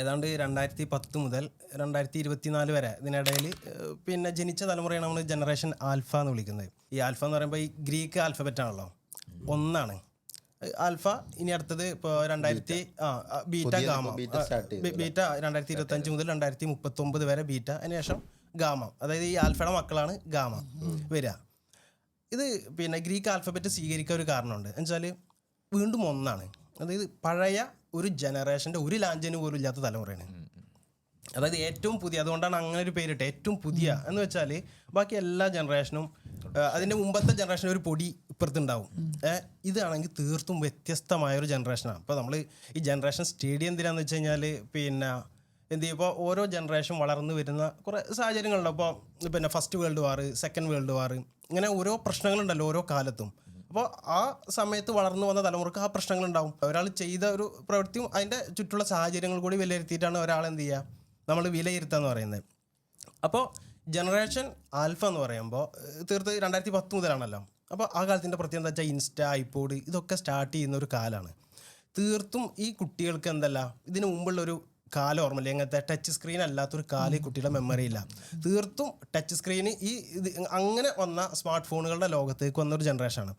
ഏതാണ്ട് രണ്ടായിരത്തി പത്ത് മുതൽ രണ്ടായിരത്തി ഇരുപത്തിനാല് വരെ ഇതിനിടയിൽ പിന്നെ ജനിച്ച തലമുറയാണ് നമ്മൾ ജനറേഷൻ ആൽഫ എന്ന് വിളിക്കുന്നത്. ഈ ആൽഫ എന്ന് പറയുമ്പോൾ ഈ ഗ്രീക്ക് ആൽഫബറ്റ് ആണല്ലോ ഒന്നാണ്. ആൽഫ ഇനി അടുത്തത് ഇപ്പോൾ രണ്ടായിരത്തി ആ ബീറ്റ ഗാമ. ബീറ്റ രണ്ടായിരത്തി ഇരുപത്തി അഞ്ച് മുതൽ രണ്ടായിരത്തി മുപ്പത്തി ഒമ്പത് വരെ ബീറ്റ അതിനുശേഷം ഗാമ. അതായത് ഈ ആൽഫയുടെ മക്കളാണ് ഗാമ വരിക. ഇത് പിന്നെ ഗ്രീക്ക് ആൽഫബറ്റ് സ്വീകരിക്കാൻ ഒരു കാരണമുണ്ട്. എന്നുവെച്ചാൽ വീണ്ടും ഒന്നാണ്. അതായത് പഴയ ഒരു ജനറേഷന്റെ ഒരു ലാഞ്ചിന് പോലും ഇല്ലാത്ത തലമുറയാണ്. അതായത് ഏറ്റവും പുതിയ അതുകൊണ്ടാണ് അങ്ങനെ ഒരു പേരിട്ട് ഏറ്റവും പുതിയ എന്ന് വെച്ചാൽ ബാക്കി എല്ലാ ജനറേഷനും അതിന്റെ മുമ്പത്തെ ജനറേഷൻ ഒരു പൊടി ഇപ്പുറത്തുണ്ടാവും. ഇതാണെങ്കിൽ തീർത്തും വ്യത്യസ്തമായ ഒരു ജനറേഷനാണ് അപ്പോൾ നമ്മൾ ഈ ജനറേഷൻ സ്റ്റേഡിയം എന്തിനാന്ന് വെച്ച് കഴിഞ്ഞാൽ പിന്നെ എന്ത് ചെയ്യും? ഇപ്പോൾ ഓരോ ജനറേഷൻ വളർന്നു വരുന്ന കുറേ സാഹചര്യങ്ങളുണ്ട്. അപ്പോൾ പിന്നെ first world war second world war ഇങ്ങനെ ഓരോ പ്രശ്നങ്ങളുണ്ടല്ലോ ഓരോ കാലത്തും. അപ്പോൾ ആ സമയത്ത് വളർന്നു വന്ന തലമുറയ്ക്ക് ആ പ്രശ്നങ്ങൾ ഉണ്ടാവും ഒരാൾ ചെയ്ത ഒരു പ്രവൃത്തിയും അതിന്റെ ചുറ്റുള്ള സാഹചര്യങ്ങൾ കൂടി വിലയിരുത്തിയിട്ടാണ് ഒരാൾ എന്ത് ചെയ്യുക? നമ്മൾ വിലയിരുത്തുക എന്ന് പറയുന്നത്. അപ്പോൾ ജനറേഷൻ ആൽഫ എന്ന് പറയുമ്പോൾ തീർത്ത് രണ്ടായിരത്തി പത്ത് മുതലാണല്ലോ. അപ്പോൾ ആ കാലത്തിന്റെ പ്രത്യേകത എന്താ വെച്ചാൽ ഇൻസ്റ്റ ഐപോഡ് ഇതൊക്കെ സ്റ്റാർട്ട് ചെയ്യുന്ന ഒരു കാലമാണ്. തീർത്തും ഈ കുട്ടികൾക്ക് എന്തല്ല ഇതിനു മുമ്പുള്ള ഒരു കാലം ഓർമ്മയില്ല. എങ്ങനത്തെ ടച്ച് സ്ക്രീൻ അല്ലാത്തൊരു കാലം ഈ കുട്ടിയുടെ മെമ്മറി ഇല്ല. തീർത്തും ടച്ച് സ്ക്രീന് ഈ ഇത് അങ്ങനെ വന്ന സ്മാർട്ട് ഫോണുകളുടെ ലോകത്തേക്ക് വന്ന ഒരു ജനറേഷനാണ്